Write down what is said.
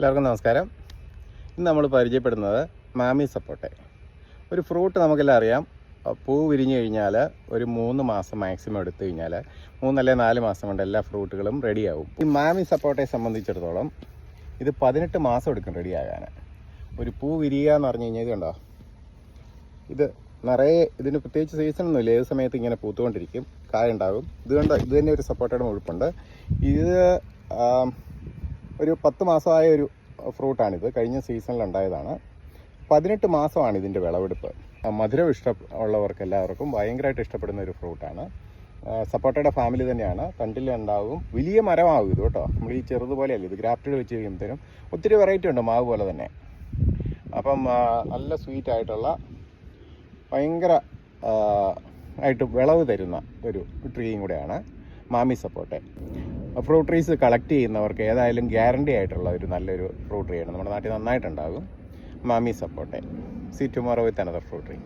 എല്ലാവർക്കും നമസ്കാരം. ഇന്ന് നമ്മൾ പരിചയപ്പെടുന്നത് മാമി സപ്പോട്ടെ ഒരു ഫ്രൂട്ട് നമുക്കെല്ലാം അറിയാം. പൂ വിരിഞ്ഞു കഴിഞ്ഞാൽ ഒരു മൂന്ന് മാസം മാക്സിമം എടുത്തു കഴിഞ്ഞാൽ മൂന്നല്ലേ നാല് മാസം കൊണ്ട് എല്ലാ ഫ്രൂട്ടുകളും റെഡിയാവും. ഈ മാമി സപ്പോട്ടയെ സംബന്ധിച്ചിടത്തോളം ഇത് പതിനെട്ട് മാസം എടുക്കും റെഡിയാകാൻ ഒരു പൂ വിരിയുക എന്ന് പറഞ്ഞു കഴിഞ്ഞാൽ ഇത് കണ്ടോ? ഇത് നിറയെ ഇതിന് പ്രത്യേകിച്ച് സീസണൊന്നുമില്ല ഏത് സമയത്ത് ഇങ്ങനെ പൂത്തുകൊണ്ടിരിക്കും കായ ഉണ്ടാകും. ഇത് കണ്ടോ? ഇത് തന്നെ ഒരു സപ്പോട്ടയുടെ മുഴുപ്പുണ്ട്. ഇത് ഒരു പത്ത് മാസമായ ഒരു ഫ്രൂട്ടാണിത്. കഴിഞ്ഞ സീസണിൽ ഉണ്ടായതാണ്. പതിനെട്ട് മാസമാണ് ഇതിന്റെ വിളവെടുപ്പ്. മധുരം ഇഷ്ട ഉള്ളവർക്ക് എല്ലാവർക്കും ഭയങ്കരമായിട്ട് ഇഷ്ടപ്പെടുന്ന ഒരു ഫ്രൂട്ടാണ്. സപ്പോട്ടയുടെ ഫാമിലി തന്നെയാണ്. തണ്ടിലുണ്ടാവും വലിയ മരമാകും ഇത് കേട്ടോ. നമ്മൾ ഈ ചെറുതുപോലെയല്ല ഇത് ഗ്രാഫ്റ്റഡ് വെച്ച് കഴിയുമ്പോഴത്തേനും ഒത്തിരി വെറൈറ്റി ഉണ്ട് മാവ് പോലെ തന്നെ. അപ്പം നല്ല സ്വീറ്റ് ആയിട്ടുള്ള ഭയങ്കര ആയിട്ട് വിളവ് തരുന്ന ഒരു ട്രീയും കൂടെയാണ് മാമി സപ്പോട്ടെ. ഫ്രൂട്ട് ട്രീസ് കളക്ട് ചെയ്യുന്നവർക്ക് ഏതായാലും ഗ്യാരണ്ടി ആയിട്ടുള്ള ഒരു നല്ലൊരു ഫ്രൂട്ട് ട്രീയാണ് നമ്മുടെ നാട്ടിൽ നന്നായിട്ടുണ്ടാകും. മാമി സപ്പോർട്ടേ see tomorrow with another fruit tree